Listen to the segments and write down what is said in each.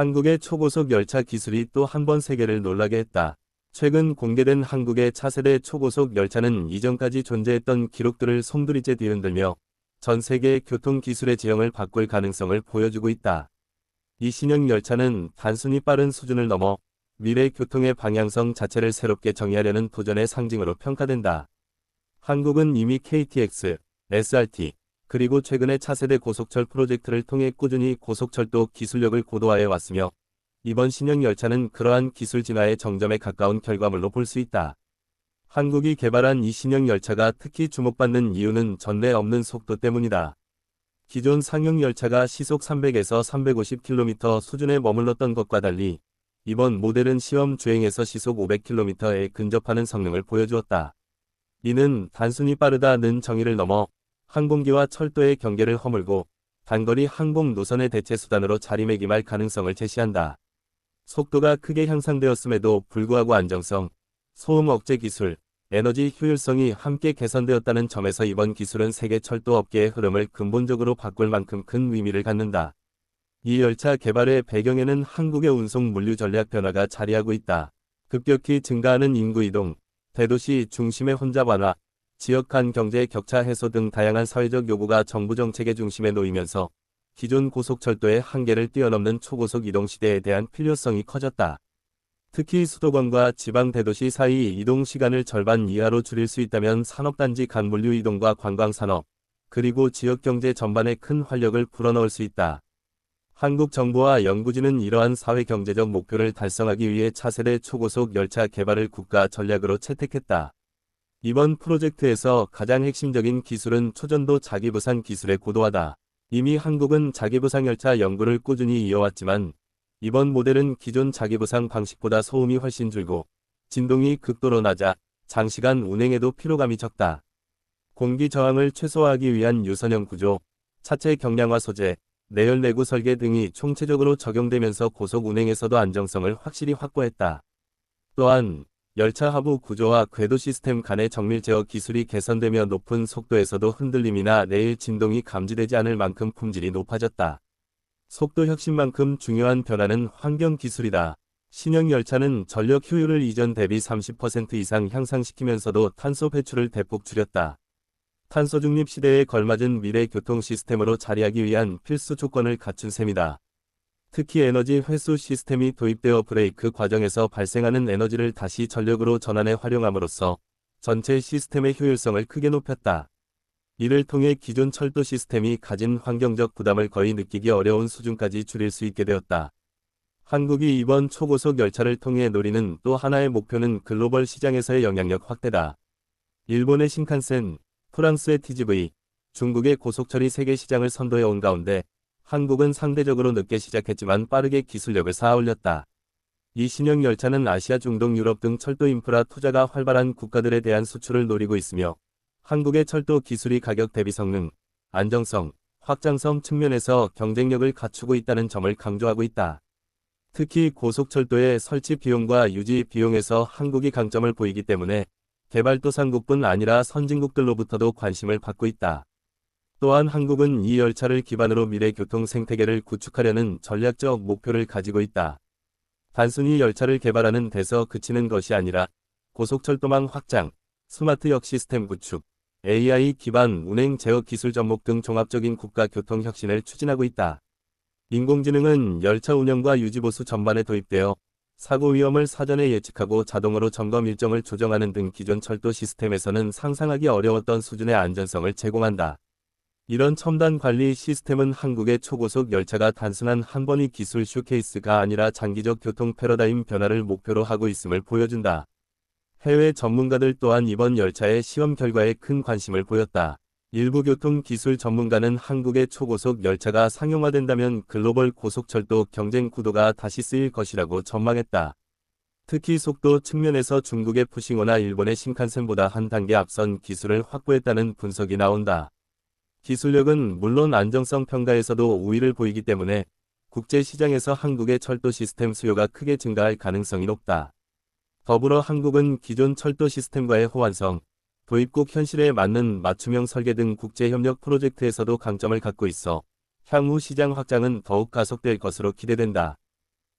한국의 초고속 열차 기술이 또 한 번 세계를 놀라게 했다. 최근 공개된 한국의 차세대 초고속 열차는 이전까지 존재했던 기록들을 송두리째 뒤흔들며 전 세계 교통 기술의 지형을 바꿀 가능성을 보여주고 있다. 이 신형 열차는 단순히 빠른 수준을 넘어 미래 교통의 방향성 자체를 새롭게 정의하려는 도전의 상징으로 평가된다. 한국은 이미 KTX, SRT, 그리고 최근의 차세대 고속철 프로젝트를 통해 꾸준히 고속철도 기술력을 고도화해 왔으며 이번 신형 열차는 그러한 기술 진화의 정점에 가까운 결과물로 볼 수 있다. 한국이 개발한 이 신형 열차가 특히 주목받는 이유는 전례 없는 속도 때문이다. 기존 상용 열차가 시속 300에서 350km 수준에 머물렀던 것과 달리 이번 모델은 시험 주행에서 시속 500km에 근접하는 성능을 보여주었다. 이는 단순히 빠르다는 정의를 넘어 항공기와 철도의 경계를 허물고 단거리 항공 노선의 대체 수단으로 자리매김할 가능성을 제시한다. 속도가 크게 향상되었음에도 불구하고 안정성, 소음 억제 기술, 에너지 효율성이 함께 개선되었다는 점에서 이번 기술은 세계 철도 업계의 흐름을 근본적으로 바꿀 만큼 큰 의미를 갖는다. 이 열차 개발의 배경에는 한국의 운송 물류 전략 변화가 자리하고 있다. 급격히 증가하는 인구 이동, 대도시 중심의 혼잡 완화, 지역 간 경제 격차 해소 등 다양한 사회적 요구가 정부 정책의 중심에 놓이면서 기존 고속철도의 한계를 뛰어넘는 초고속 이동 시대에 대한 필요성이 커졌다. 특히 수도권과 지방 대도시 사이 이동 시간을 절반 이하로 줄일 수 있다면 산업단지 간 물류 이동과 관광산업, 그리고 지역경제 전반에 큰 활력을 불어넣을 수 있다. 한국 정부와 연구진은 이러한 사회경제적 목표를 달성하기 위해 차세대 초고속 열차 개발을 국가 전략으로 채택했다. 이번 프로젝트에서 가장 핵심적인 기술은 초전도 자기부상 기술의 고도화다. 이미 한국은 자기부상 열차 연구를 꾸준히 이어왔지만 이번 모델은 기존 자기부상 방식보다 소음이 훨씬 줄고 진동이 극도로 낮아 장시간 운행에도 피로감이 적다. 공기 저항을 최소화하기 위한 유선형 구조, 차체 경량화 소재, 내열 내구 설계 등이 총체적으로 적용되면서 고속 운행에서도 안정성을 확실히 확보했다. 또한 열차 하부 구조와 궤도 시스템 간의 정밀 제어 기술이 개선되며 높은 속도에서도 흔들림이나 내일 진동이 감지되지 않을 만큼 품질이 높아졌다. 속도 혁신만큼 중요한 변화는 환경 기술이다. 신형 열차는 전력 효율을 이전 대비 30% 이상 향상시키면서도 탄소 배출을 대폭 줄였다. 탄소 중립 시대에 걸맞은 미래 교통 시스템으로 자리하기 위한 필수 조건을 갖춘 셈이다. 특히 에너지 회수 시스템이 도입되어 브레이크 과정에서 발생하는 에너지를 다시 전력으로 전환해 활용함으로써 전체 시스템의 효율성을 크게 높였다. 이를 통해 기존 철도 시스템이 가진 환경적 부담을 거의 느끼기 어려운 수준까지 줄일 수 있게 되었다. 한국이 이번 초고속 열차를 통해 노리는 또 하나의 목표는 글로벌 시장에서의 영향력 확대다. 일본의 신칸센, 프랑스의 TGV, 중국의 고속철이 세계 시장을 선도해 온 가운데 한국은 상대적으로 늦게 시작했지만 빠르게 기술력을 쌓아올렸다. 이 신형 열차는 아시아 중동 유럽 등 철도 인프라 투자가 활발한 국가들에 대한 수출을 노리고 있으며 한국의 철도 기술이 가격 대비 성능, 안정성, 확장성 측면에서 경쟁력을 갖추고 있다는 점을 강조하고 있다. 특히 고속철도의 설치 비용과 유지 비용에서 한국이 강점을 보이기 때문에 개발도상국뿐 아니라 선진국들로부터도 관심을 받고 있다. 또한 한국은 이 열차를 기반으로 미래 교통 생태계를 구축하려는 전략적 목표를 가지고 있다. 단순히 열차를 개발하는 데서 그치는 것이 아니라 고속철도망 확장, 스마트 역 시스템 구축, AI 기반 운행 제어 기술 접목 등 종합적인 국가 교통 혁신을 추진하고 있다. 인공지능은 열차 운영과 유지보수 전반에 도입되어 사고 위험을 사전에 예측하고 자동으로 점검 일정을 조정하는 등 기존 철도 시스템에서는 상상하기 어려웠던 수준의 안전성을 제공한다. 이런 첨단 관리 시스템은 한국의 초고속 열차가 단순한 한 번의 기술 쇼케이스가 아니라 장기적 교통 패러다임 변화를 목표로 하고 있음을 보여준다. 해외 전문가들 또한 이번 열차의 시험 결과에 큰 관심을 보였다. 일부 교통 기술 전문가는 한국의 초고속 열차가 상용화된다면 글로벌 고속철도 경쟁 구도가 다시 쓰일 것이라고 전망했다. 특히 속도 측면에서 중국의 푸싱호나 일본의 신칸센보다 한 단계 앞선 기술을 확보했다는 분석이 나온다. 기술력은 물론 안정성 평가에서도 우위를 보이기 때문에 국제 시장에서 한국의 철도 시스템 수요가 크게 증가할 가능성이 높다. 더불어 한국은 기존 철도 시스템과의 호환성, 도입국 현실에 맞는 맞춤형 설계 등 국제협력 프로젝트에서도 강점을 갖고 있어 향후 시장 확장은 더욱 가속될 것으로 기대된다.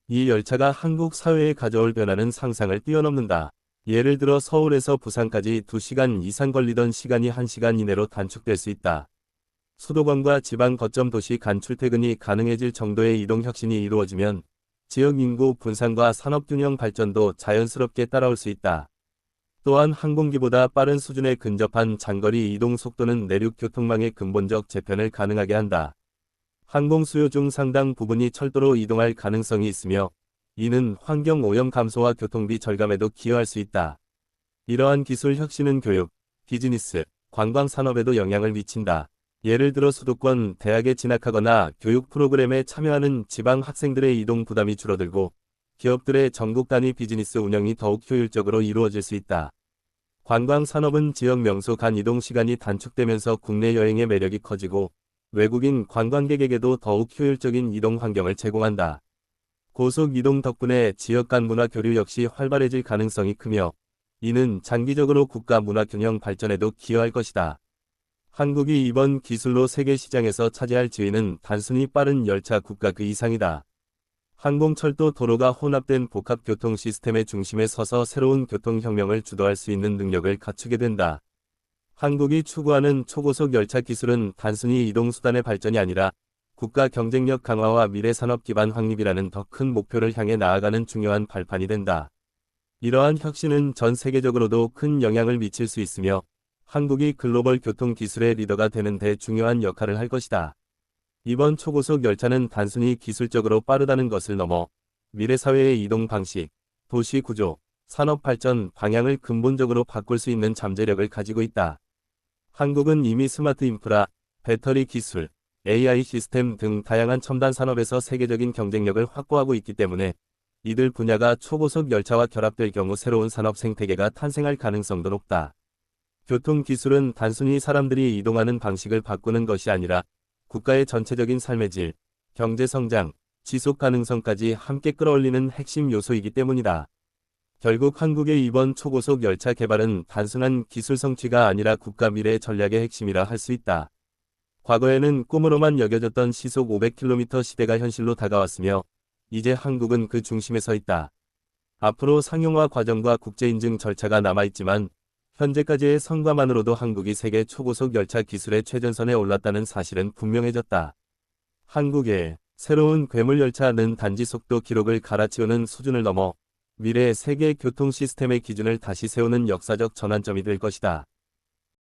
이 열차가 한국 사회에 가져올 변화는 상상을 뛰어넘는다. 예를 들어 서울에서 부산까지 2시간 이상 걸리던 시간이 1시간 이내로 단축될 수 있다. 수도권과 지방 거점 도시 간 출퇴근이 가능해질 정도의 이동 혁신이 이루어지면 지역 인구 분산과 산업균형 발전도 자연스럽게 따라올 수 있다. 또한 항공기보다 빠른 수준에 근접한 장거리 이동 속도는 내륙 교통망의 근본적 재편을 가능하게 한다. 항공 수요 중 상당 부분이 철도로 이동할 가능성이 있으며 이는 환경 오염 감소와 교통비 절감에도 기여할 수 있다. 이러한 기술 혁신은 교육, 비즈니스, 관광 산업에도 영향을 미친다. 예를 들어 수도권 대학에 진학하거나 교육 프로그램에 참여하는 지방 학생들의 이동 부담이 줄어들고 기업들의 전국 단위 비즈니스 운영이 더욱 효율적으로 이루어질 수 있다. 관광 산업은 지역 명소 간 이동 시간이 단축되면서 국내 여행의 매력이 커지고 외국인 관광객에게도 더욱 효율적인 이동 환경을 제공한다. 고속 이동 덕분에 지역 간 문화 교류 역시 활발해질 가능성이 크며 이는 장기적으로 국가 문화 균형 발전에도 기여할 것이다. 한국이 이번 기술로 세계 시장에서 차지할 지위는 단순히 빠른 열차 국가 그 이상이다. 항공철도 도로가 혼합된 복합 교통 시스템의 중심에 서서 새로운 교통혁명을 주도할 수 있는 능력을 갖추게 된다. 한국이 추구하는 초고속 열차 기술은 단순히 이동수단의 발전이 아니라 국가 경쟁력 강화와 미래 산업 기반 확립이라는 더 큰 목표를 향해 나아가는 중요한 발판이 된다. 이러한 혁신은 전 세계적으로도 큰 영향을 미칠 수 있으며 한국이 글로벌 교통 기술의 리더가 되는 데 중요한 역할을 할 것이다. 이번 초고속 열차는 단순히 기술적으로 빠르다는 것을 넘어 미래 사회의 이동 방식, 도시 구조, 산업 발전 방향을 근본적으로 바꿀 수 있는 잠재력을 가지고 있다. 한국은 이미 스마트 인프라, 배터리 기술, AI 시스템 등 다양한 첨단 산업에서 세계적인 경쟁력을 확보하고 있기 때문에 이들 분야가 초고속 열차와 결합될 경우 새로운 산업 생태계가 탄생할 가능성도 높다. 교통기술은 단순히 사람들이 이동하는 방식을 바꾸는 것이 아니라 국가의 전체적인 삶의 질, 경제성장, 지속 가능성까지 함께 끌어올리는 핵심 요소이기 때문이다. 결국 한국의 이번 초고속 열차 개발은 단순한 기술 성취가 아니라 국가 미래 전략의 핵심이라 할 수 있다. 과거에는 꿈으로만 여겨졌던 시속 500km 시대가 현실로 다가왔으며 이제 한국은 그 중심에 서 있다. 앞으로 상용화 과정과 국제인증 절차가 남아있지만 현재까지의 성과만으로도 한국이 세계 초고속 열차 기술의 최전선에 올랐다는 사실은 분명해졌다. 한국의 새로운 괴물 열차는 단지 속도 기록을 갈아치우는 수준을 넘어 미래의 세계 교통 시스템의 기준을 다시 세우는 역사적 전환점이 될 것이다.